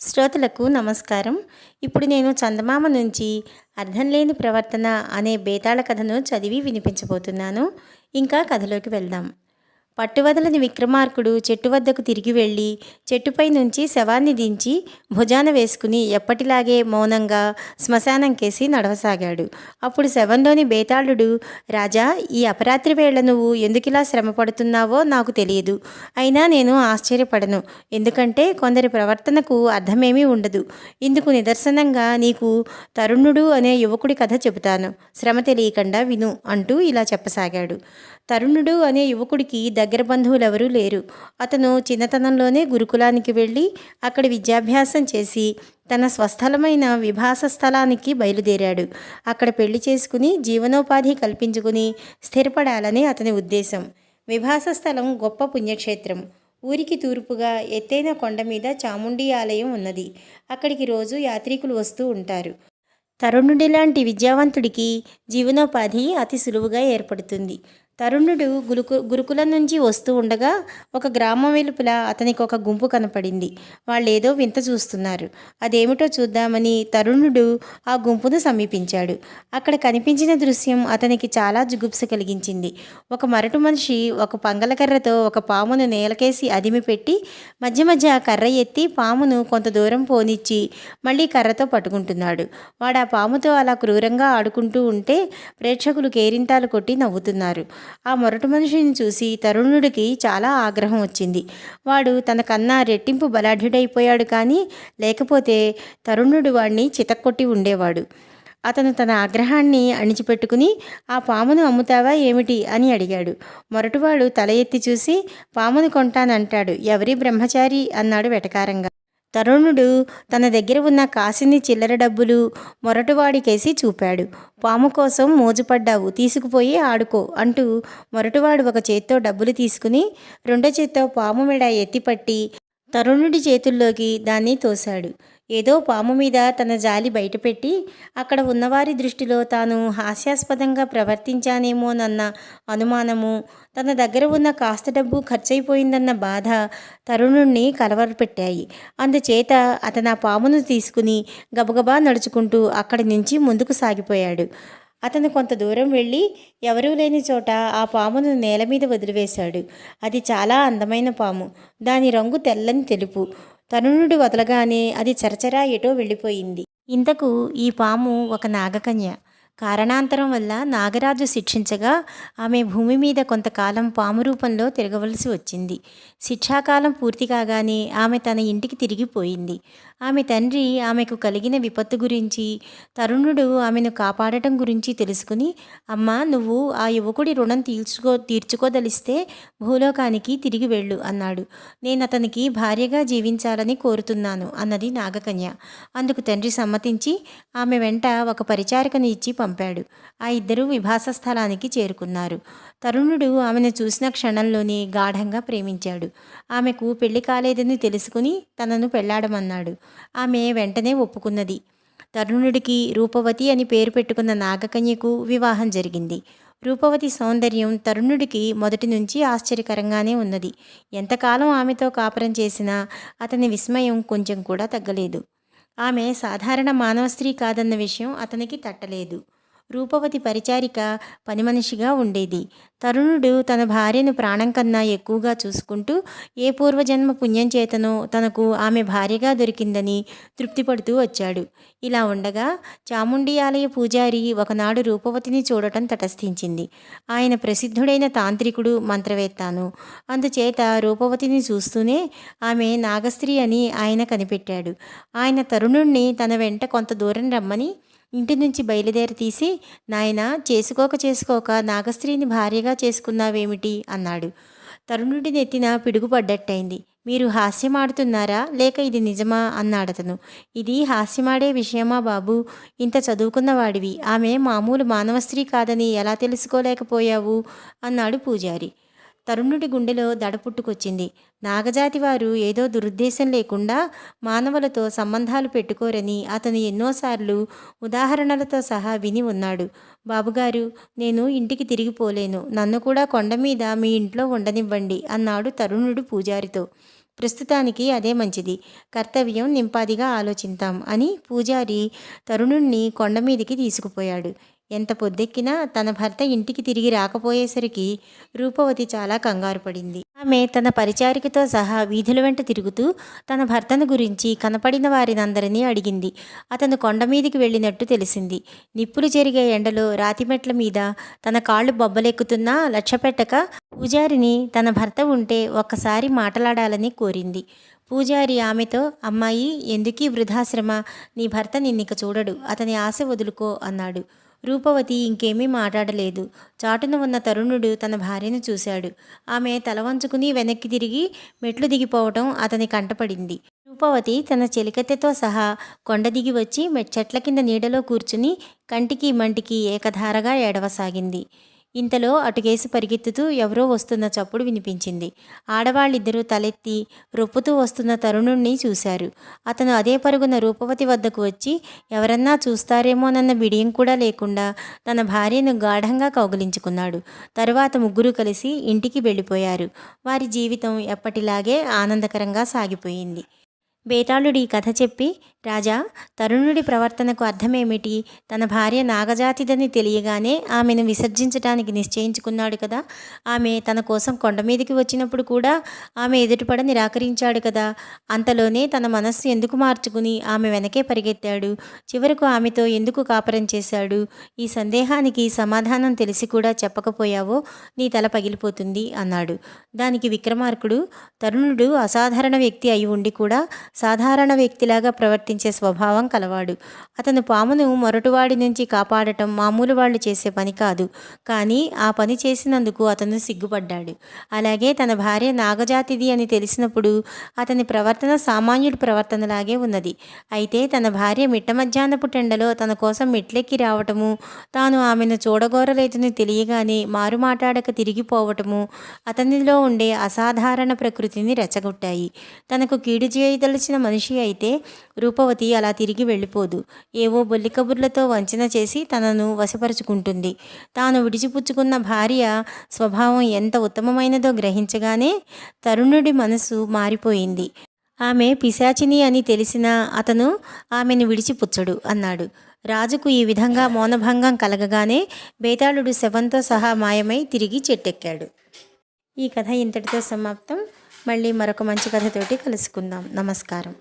శ్రోతలకు నమస్కారం. ఇప్పుడు నేను చందమామ నుంచి అర్థం లేని ప్రవర్తన అనే బేతాళ కథను చదివి వినిపించబోతున్నాను. ఇంకా కథలోకి వెళ్దాం. పట్టువదలని విక్రమార్కుడు చెట్టు వద్దకు తిరిగి వెళ్ళి చెట్టుపై నుంచి శవాన్ని దించి భుజాన వేసుకుని ఎప్పటిలాగే మౌనంగా శ్మశానం కేసి నడవసాగాడు. అప్పుడు శవంలోని బేతాళుడు రాజా ఈ అపరాత్రి వేళ నువ్వు ఎందుకిలా శ్రమ పడుతున్నావో నాకు తెలియదు. అయినా నేను ఆశ్చర్యపడను. ఎందుకంటే కొందరి ప్రవర్తనకు అర్థమేమీ ఉండదు. ఇందుకు నిదర్శనంగా నీకు తరుణుడు అనే యువకుడి కథ చెబుతాను. శ్రమ తెలియకుండా విను అంటూ ఇలా చెప్పసాగాడు. తరుణుడు అనే యువకుడికి దగ్గర దగ్గర బంధువులెవరూ లేరు. అతను చిన్నతనంలోనే గురుకులానికి వెళ్ళి అక్కడ విద్యాభ్యాసం చేసి తన స్వస్థలమైన విభాస స్థలానికి బయలుదేరాడు. అక్కడ పెళ్ళి చేసుకుని జీవనోపాధి కల్పించుకుని స్థిరపడాలని అతని ఉద్దేశం. విభాస స్థలం గొప్ప పుణ్యక్షేత్రం. ఊరికి తూర్పుగా ఎత్తైన కొండ మీద చాముండి ఆలయం ఉన్నది. అక్కడికి రోజు యాత్రికులు వస్తూ ఉంటారు. తరుణుడి లాంటి విద్యావంతుడికి జీవనోపాధి అతి సులువుగా ఏర్పడుతుంది. తరుణుడు గురుకు గురుకులం నుంచి వస్తూ ఉండగా ఒక గ్రామం వెలుపల అతనికి ఒక గుంపు కనపడింది. వాళ్ళేదో వింత చూస్తున్నారు. అదేమిటో చూద్దామని తరుణుడు ఆ గుంపును సమీపించాడు. అక్కడ కనిపించిన దృశ్యం అతనికి చాలా జుగుప్స కలిగించింది. ఒక మరటు మనిషి ఒక పంగలకర్రతో ఒక పామును నేలకేసి అదిమిపెట్టి మధ్య మధ్య కర్ర ఎత్తి పామును కొంత దూరం పోనిచ్చి మళ్ళీ కర్రతో పట్టుకుంటున్నాడు. వాడు ఆ పాముతో అలా క్రూరంగా ఆడుకుంటూ ఉంటే ప్రేక్షకులు కేరింతాలు కొట్టి నవ్వుతున్నారు. ఆ మొరటు మనిషిని చూసి తరుణుడికి చాలా ఆగ్రహం వచ్చింది. వాడు తనకన్నా రెట్టింపు బలాఢ్యుడైపోయాడు కానీ లేకపోతే తరుణుడు వాడిని చితక్కొట్టి ఉండేవాడు. అతను తన ఆగ్రహాన్ని అణిచిపెట్టుకుని ఆ పామును అమ్ముతావా ఏమిటి? అని అడిగాడు. మొరటువాడు తల ఎత్తి చూసి పామును కొంటానంటాడు. ఎవరి బ్రహ్మచారి? అన్నాడు వెటకారంగా. తరుణుడు తన దగ్గర ఉన్న కాసిని చిల్లర డబ్బులు మొరటువాడికేసి చూపాడు. పాము కోసం మోజుపడ్డావు తీసుకుపోయి ఆడుకో అంటూ మొరటువాడు ఒక చేత్తో డబ్బులు తీసుకుని రెండో చేత్తో పాము మెడ ఎత్తిపట్టి తరుణుడి చేతుల్లోకి దాన్ని తోశాడు. ఏదో పాము మీద తన జాలి బయటపెట్టి అక్కడ ఉన్నవారి దృష్టిలో తాను హాస్యాస్పదంగా ప్రవర్తించానేమోనన్న అనుమానము తన దగ్గర ఉన్న కాస్త డబ్బు ఖర్చయిపోయిందన్న బాధ తరుణుణ్ణి కలవరపెట్టాయి. అందుచేత అతను ఆ పామును తీసుకుని గబగబా నడుచుకుంటూ అక్కడి నుంచి ముందుకు సాగిపోయాడు. అతను కొంత దూరం వెళ్ళి ఎవరూ లేని చోట ఆ పామును నేల మీద వదిలివేశాడు. అది చాలా అందమైన పాము. దాని రంగు తెల్లని తెలుపు. తరుణుడు వదలగానే అది చరచరా ఎటో వెళ్ళిపోయింది. ఇంతకు ఈ పాము ఒక నాగకన్య. కారణాంతరం వల్ల నాగరాజు శిక్షించగా ఆమె భూమి మీద కొంతకాలం పాము రూపంలో తిరగవలసి వచ్చింది. శిక్షాకాలం పూర్తి కాగానే ఆమె తన ఇంటికి తిరిగిపోయింది. ఆమె తండ్రి ఆమెకు కలిగిన విపత్తు గురించి తరుణుడు ఆమెను కాపాడటం గురించి తెలుసుకుని అమ్మ నువ్వు ఆ యువకుడి రుణం తీర్చుకో తీర్చుకోదలిస్తే భూలోకానికి తిరిగి వెళ్ళు అన్నాడు. నేను అతనికి భార్యగా జీవించాలని కోరుతున్నాను అన్నది నాగకన్య. అందుకు తండ్రి సమ్మతించి ఆమె వెంట ఒక పరిచారికను ఇచ్చి పంపాడు. ఆ ఇద్దరూ విభాస స్థలానికి చేరుకున్నారు. తరుణుడు ఆమెను చూసిన క్షణంలోనే గాఢంగా ప్రేమించాడు. ఆమెకు పెళ్ళి కాలేదని తెలుసుకుని తనను పెళ్ళాడమన్నాడు. ఆమె వెంటనే ఒప్పుకున్నది. తరుణుడికి రూపవతి అని పేరు పెట్టుకున్న నాగకన్యకు వివాహం జరిగింది. రూపవతి సౌందర్యం తరుణుడికి మొదటి నుంచి ఆశ్చర్యకరంగానే ఉన్నది. ఎంతకాలం ఆమెతో కాపురం చేసినా అతని విస్మయం కొంచెం కూడా తగ్గలేదు. ఆమె సాధారణ మానవ స్త్రీ కాదన్న విషయం అతనికి తట్టలేదు. రూపవతి పరిచారిక పని మనిషిగా ఉండేది. తరుణుడు తన భార్యను ప్రాణం కన్నా ఎక్కువగా చూసుకుంటూ ఏ పూర్వజన్మ పుణ్యం చేతనో తనకు ఆమె భార్యగా దొరికిందని తృప్తిపడుతూ వచ్చాడు. ఇలా ఉండగా చాముండి ఆలయ పూజారి ఒకనాడు రూపవతిని చూడటం తటస్థించింది. ఆయన ప్రసిద్ధుడైన తాంత్రికుడు మంత్రవేత్తాను. అందుచేత రూపవతిని చూస్తూనే ఆమె నాగస్త్రీ అని ఆయన కనిపెట్టాడు. ఆయన తరుణుణ్ణి తన వెంట కొంత దూరం రమ్మని ఇంటి నుంచి బయలుదేరి తీసి నాయన చేసుకోక చేసుకోక నాగస్త్రీని భార్యగా చేసుకున్నావేమిటి? అన్నాడు. తరుణుడి నెత్తిన పిడుగుపడ్డట్టయింది. మీరు హాస్యమాడుతున్నారా? లేక ఇది నిజమా? అన్నాడతను. ఇది హాస్యమాడే విషయమా బాబు? ఇంత చదువుకున్నవాడివి ఆమె మామూలు మానవ స్త్రీ కాదని ఎలా తెలుసుకోలేకపోయావు? అన్నాడు పూజారి. తరుణుడి గుండెలో దడ పుట్టుకొచ్చింది. నాగజాతి వారు ఏదో దురుద్దేశం లేకుండా మానవులతో సంబంధాలు పెట్టుకోరని అతను ఎన్నోసార్లు ఉదాహరణలతో సహా విని ఉన్నాడు. బాబుగారు నేను ఇంటికి తిరిగిపోలేను నన్ను కూడా కొండ మీద మీ ఇంట్లో ఉండనివ్వండి అన్నాడు తరుణుడు పూజారితో. ప్రస్తుతానికి అదే మంచిది. కర్తవ్యం నింపాదిగా ఆలోచిద్దాం అని పూజారి తరుణుణ్ణి కొండ మీదికి తీసుకుపోయాడు. ఎంత పొద్దెక్కినా తన భర్త ఇంటికి తిరిగి రాకపోయేసరికి రూపవతి చాలా కంగారు పడింది. ఆమె తన పరిచారికతో సహా వీధుల వెంట తిరుగుతూ తన భర్తను గురించి కనపడిన వారినందరినీ అడిగింది. అతను కొండ మీదికి వెళ్ళినట్టు తెలిసింది. నిప్పులు జరిగే ఎండలో రాతిమెట్ల మీద తన కాళ్ళు బొబ్బలెక్కుతున్నా లక్ష్యపెట్టక పూజారిని తన భర్త ఉంటే ఒక్కసారి మాట్లాడాలని కోరింది. పూజారి ఆమెతో అమ్మాయి ఎందుకీ వృద్ధాశ్రమ? నీ భర్త నిన్నిక చూడడు అతని ఆశ వదులుకో అన్నాడు. రూపవతి ఇంకేమీ మాట్లాడలేదు చాటున ఉన్న తరుణుడు తన భార్యను చూశాడు. ఆమె తల వంచుకుని వెనక్కి తిరిగి మెట్లు దిగిపోవటం అతని కంటపడింది. రూపవతి తన చెలికత్తెతో సహా కొండ దిగి వచ్చి చెట్ల కింద నీడలో కూర్చుని కంటికి మంటికి ఏకధారగా ఏడవసాగింది. ఇంతలో అటుకేసి పరిగెత్తుతూ ఎవరో వస్తున్న చప్పుడు వినిపించింది. ఆడవాళ్ళిద్దరూ తలెత్తి రొప్పుతూ వస్తున్న తరుణుణ్ణి చూశారు. అతను అదే పరుగున రూపవతి వద్దకు వచ్చి ఎవరన్నా చూస్తారేమోనన్న బిడియం కూడా లేకుండా తన భార్యను గాఢంగా కౌగిలించుకున్నాడు. తరువాత ముగ్గురు కలిసి ఇంటికి వెళ్ళిపోయారు. వారి జీవితం ఎప్పటిలాగే ఆనందకరంగా సాగిపోయింది. బేతాళుడి కథ చెప్పి రాజా తరుణుడి ప్రవర్తనకు అర్థమేమిటి? తన భార్య నాగజాతిదని తెలియగానే ఆమెను విసర్జించటానికి నిశ్చయించుకున్నాడు కదా. ఆమె తన కోసం కొండ మీదకి వచ్చినప్పుడు కూడా ఆమె ఎదుటిపడ నిరాకరించాడు కదా. అంతలోనే తన మనస్సు ఎందుకు మార్చుకుని ఆమె వెనకే పరిగెత్తాడు? చివరకు ఆమెతో ఎందుకు కాపరం చేశాడు? ఈ సందేహానికి సమాధానం తెలిసి కూడా చెప్పకపోయావో నీ తల పగిలిపోతుంది అన్నాడు. దానికి విక్రమార్కుడు తరుణుడు అసాధారణ వ్యక్తి అయి ఉండి కూడా సాధారణ వ్యక్తిలాగా ప్రవర్తించే స్వభావం కలవాడు. అతను పామును మొరటువాడి నుంచి కాపాడటం మామూలు వాళ్ళు చేసే పని కాదు. కానీ ఆ పని చేసినందుకు అతను సిగ్గుపడ్డాడు. అలాగే తన భార్య నాగజాతిది అని తెలిసినప్పుడు అతని ప్రవర్తన సామాన్యుడి ప్రవర్తనలాగే ఉన్నది. అయితే తన భార్య మిట్ట మధ్యాహ్నపు టెండలో తన కోసం మెట్లెక్కి రావటము తాను ఆమెను చూడగోరలేదని తెలియగానే మారు మాట్లాడక తిరిగిపోవటము అతనిలో ఉండే అసాధారణ ప్రకృతిని రెచ్చగొట్టాయి. తనకు కీడు చేయదలిచిన మనిషి అయితే రూపవతి అలా తిరిగి వెళ్ళిపోదు. ఏవో బొల్లి కబుర్లతో వంచన చేసి తనను వశపరుచుకుంటుంది. తాను విడిచిపుచ్చుకున్న భార్య స్వభావం ఎంత ఉత్తమమైనదో గ్రహించగానే తరుణుడి మనసు మారిపోయింది. ఆమె పిశాచిని అని తెలిసినా అతను ఆమెను విడిచిపుచ్చడు అన్నాడు. రాజుకు ఈ విధంగా మౌనభంగం కలగగానే బేతాళుడు శవంతో సహా మాయమై తిరిగి చెట్టెక్కాడు. ఈ కథ ఇంతటితో సమాప్తం. మళ్ళీ మరొక మంచి కథతోటి కలుసుకుందాం. నమస్కారం.